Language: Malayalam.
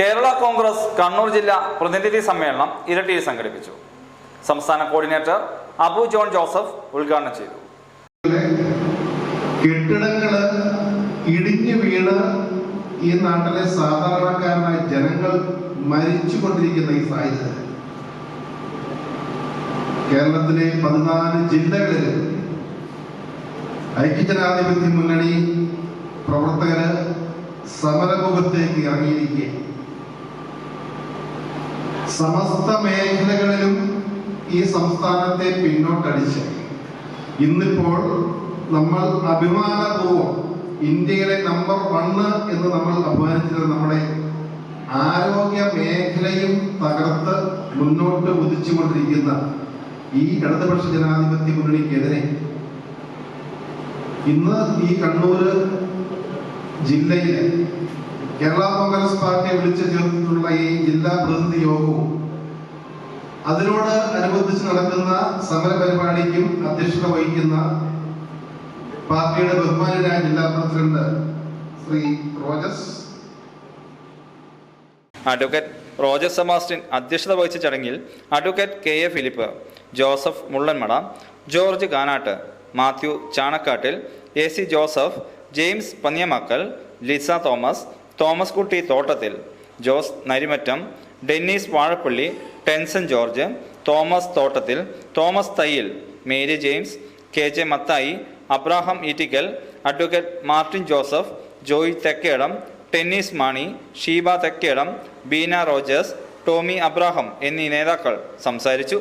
കേരള കോൺഗ്രസ് കണ്ണൂർ ജില്ലാ പ്രതിനിധി സമ്മേളനം ഇരട്ടിയിൽ സംഘടിപ്പിച്ചു. സംസ്ഥാന കോർഡിനേറ്റർ അബു ജോൺ ജോസഫ് ഉദ്ഘാടനം ചെയ്തു. കെട്ടിടങ്ങൾ ഇടിഞ്ഞു വീണ് ഈ നാട്ടിലെ സാധാരണക്കാരനായ ജനങ്ങൾ മരിച്ചു കൊണ്ടിരിക്കുന്ന ഈ സാഹചര്യത്തിൽ കേരളത്തിലെ പതിനാല് ജില്ലകളിൽ ഐക്യജനാധിപത്യ മുന്നണി പ്രവർത്തകര് സമരമുഖത്തേക്ക് ഇറങ്ങിയിരിക്കെ സമസ്ത മേഖലകളിലും ഈ സംസ്ഥാനത്തെ പിന്നോട്ടടിച്ച്. ഇന്നിപ്പോൾ നമ്മൾ അഭിമാനപൂർവം ഇന്ത്യയിലെ നമ്പർ വണ്ണ് എന്ന് നമ്മൾ അഭിമാനിച്ചത് നമ്മുടെ ആരോഗ്യ മേഖലയും തകർത്ത് മുന്നോട്ട് കുതിച്ചുകൊണ്ടിരിക്കുന്ന ഈ ഇടതുപക്ഷ ജനാധിപത്യ മുന്നണിക്കെതിരെ. ഇന്ന് ഈ കണ്ണൂര് ജില്ലയിലെ കേരള കോൺഗ്രസ് പാർട്ടിയെ വിളിച്ചു ചേർത്തിട്ടുള്ള ഈ ജില്ലാ പ്രതിനിധി യോഗവും അതിനോട് അനുബന്ധിച്ച് നടക്കുന്ന സമര പരിപാടിക്കും അധ്യക്ഷത വഹിക്കുന്ന പാർട്ടിയുടെ ബഹുമാനായ ജില്ലാ പ്രസിഡന്റ് ശ്രീ റോജസ്. അഡ്വക്കേറ്റ് റോജസ് സെമാസ്റ്റിൻ അധ്യക്ഷത വഹിച്ച ചടങ്ങിൽ advocate K A Philip Joseph Mullanmada George Kanattu Mathew Chanakkattil A C Joseph James Panniyamakkal Lisa Thomas Thomas കുട്ടി Thottathil Jose Narimattam Dennis Vazhappally Tenson George Thomas Thottathil Thomas Thayyil Mary James K J Mathai Abraham ഈറ്റിക്കൽ advocate Martin Joseph Joy Thekkedam Tennis Mani Sheeba Thekkedam Beena Rogers Tomy Abraham എന്നീ നേതാക്കൾ സംസാരിച്ചു.